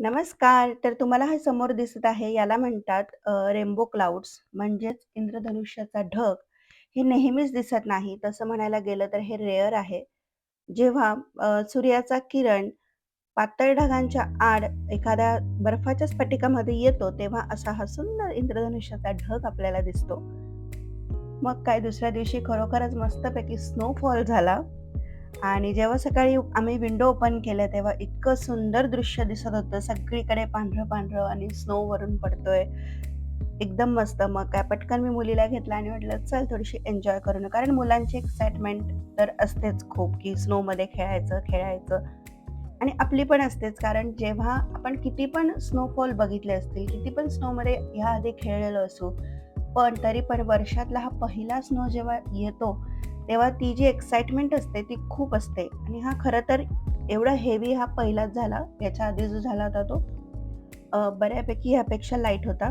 नमस्कार. तर तुम्हाला हे समोर दिसत आहे याला म्हणतात अ, रेनबो क्लाउड्स म्हणजेच इंद्रधनुष्याचा ढग. हे नेहमीच दिसत नाही. तसं म्हणायला गेलं तर हे रेअर आहे. जेव्हा अ, सूर्याचा किरण पातळ ढगांच्या आड एखाद्या बर्फाच्या स्फटिकामध्ये येतो, तेव्हा असा हा सुंदर इंद्रधनुष्याचा ढग आपल्याला दिसतो. मग काय दुसऱ्या दिवशी खरोखरच मस्तपैकी स्नोफॉल झाला आणि जेव्हा सकाळी आम्ही विंडो ओपन केलं तेव्हा इतकं सुंदर दृश्य दिसत होतं. सगळीकडे पांढरं-पांढरं आणि स्नो वरून पडतोय. एकदम मस्त. मग काय पटकन मी मुलीला घेतलं आणि म्हटलं, "चल थोडीशी एन्जॉय करू नये कारण मुलांची एक्साइटमेंट तर असतेच खूप, की स्नोमध्ये खेळायचं, खेळायचं आणि आपली पण असतेच. कारण जेव्हा आपण किती पण स्नोफॉल बघितले असतील, किती पण स्नोमध्ये ह्या आधी खेळलेलो असू, पण तरी पण वर्षातला हा पहिला स्नो जेव्हा येतो, तेव्हा ती जी एक्साइटमेंट असते ती खूप असते आणि हा खरं तर एवढा हेवी हा पहिलाच झाला. याच्या आधी जो झाला होता तो बऱ्यापैकी ह्यापेक्षा लाइट होता.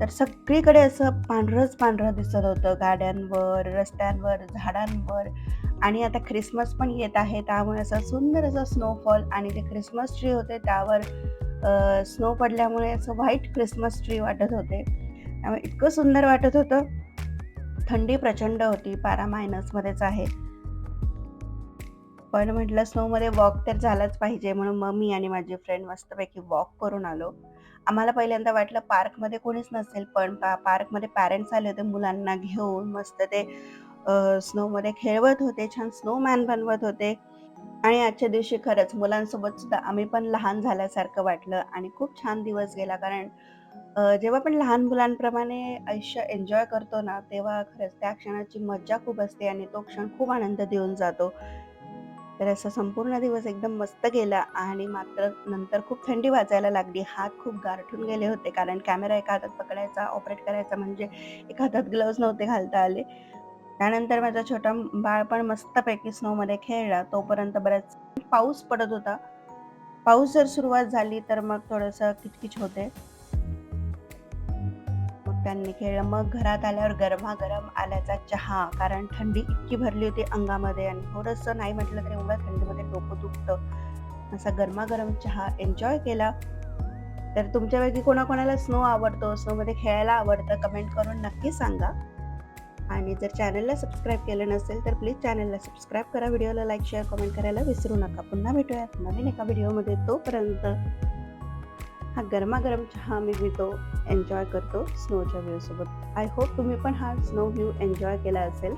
तर सगळीकडे असं पांढरंच पांढरं दिसत होतं गाड्यांवर, रस्त्यांवर, झाडांवर आणि आता ख्रिसमस पण येत आहे. त्यामुळे असं सुंदर असं स्नोफॉल आणि जे ख्रिसमस ट्री होते त्यावर स्नो पडल्यामुळे असं व्हाईट ख्रिसमस ट्री वाटत होते. त्यामुळे इतकं सुंदर वाटत होतं. थंडी प्रचंड होती, पारा मायनसमध्येच आहे. पण म्हटलं स्नोमध्ये वॉक तर झालाच पाहिजे म्हणून मग मी आणि माझी फ्रेंड मस्तपैकी वॉक करून आलो. आम्हाला पहिल्यांदा वाटलं पार्कमध्ये कोणीच नसेल, पण पा पार्कमध्ये पॅरेंट्स आले होते मुलांना घेऊन. मस्त ते स्नोमध्ये खेळवत होते, छान स्नोमॅन बनवत होते आणि आजच्या दिवशी खरंच मुलांसोबत सुद्धा आम्ही पण लहान झाल्यासारखं वाटलं आणि खूप छान दिवस गेला. कारण जेव्हा आपण लहान मुलांप्रमाणे आयुष्य एन्जॉय करतो ना, तेव्हा खरंच त्या क्षणाची मज्जा खूप असते आणि तो क्षण खूप आनंद देऊन जातो. तर असा संपूर्ण दिवस एकदम मस्त गेला आणि मात्र नंतर खूप थंडी वाजायला लागली. हात खूप गारठून गेले होते कारण कॅमेरा एका हातात पकडायचा, ऑपरेट करायचा म्हणजे एका हातात ग्लव्ज नव्हते घालता आले. त्यानंतर माझा छोटा बाळ पण मस्तपैकी स्नोमध्ये खेळला. तोपर्यंत बराच पाऊस पडत होता. पाऊस जर सुरुवात झाली तर मग थोडंसं किचकिच होते. गप्प्यांनी त्यांनी खेळलं. मग घरात आल्यावर गरमागरम आल्याचा चहा, कारण थंडी इतकी भरली होती अंगामध्ये आणि थोडंसं नाही म्हटलं तरी एवढ्या थंडीमध्ये डोकं दुखतं. असा गरमागरम चहा एन्जॉय केला. तर तुमच्यापैकी कोणाकोणाला स्नो आवडतो, स्नोमध्ये खेळायला आवडतं, कमेंट करून नक्की सांगा. आणि जर चॅनलला सबस्क्राईब केलं नसेल, तर प्लीज चॅनलला सबस्क्राईब करा. व्हिडिओला लाईक, शेअर, कमेंट करायला विसरू नका. पुन्हा भेटूयात नवीन एका व्हिडिओमध्ये. तोपर्यंत हा गरमागरम चहा मी पितो, एन्जॉय करतो स्नोच्या व्ह्यूसोबत. आय होप तुम्ही पण हा स्नो व्ह्यू एन्जॉय केला असेल.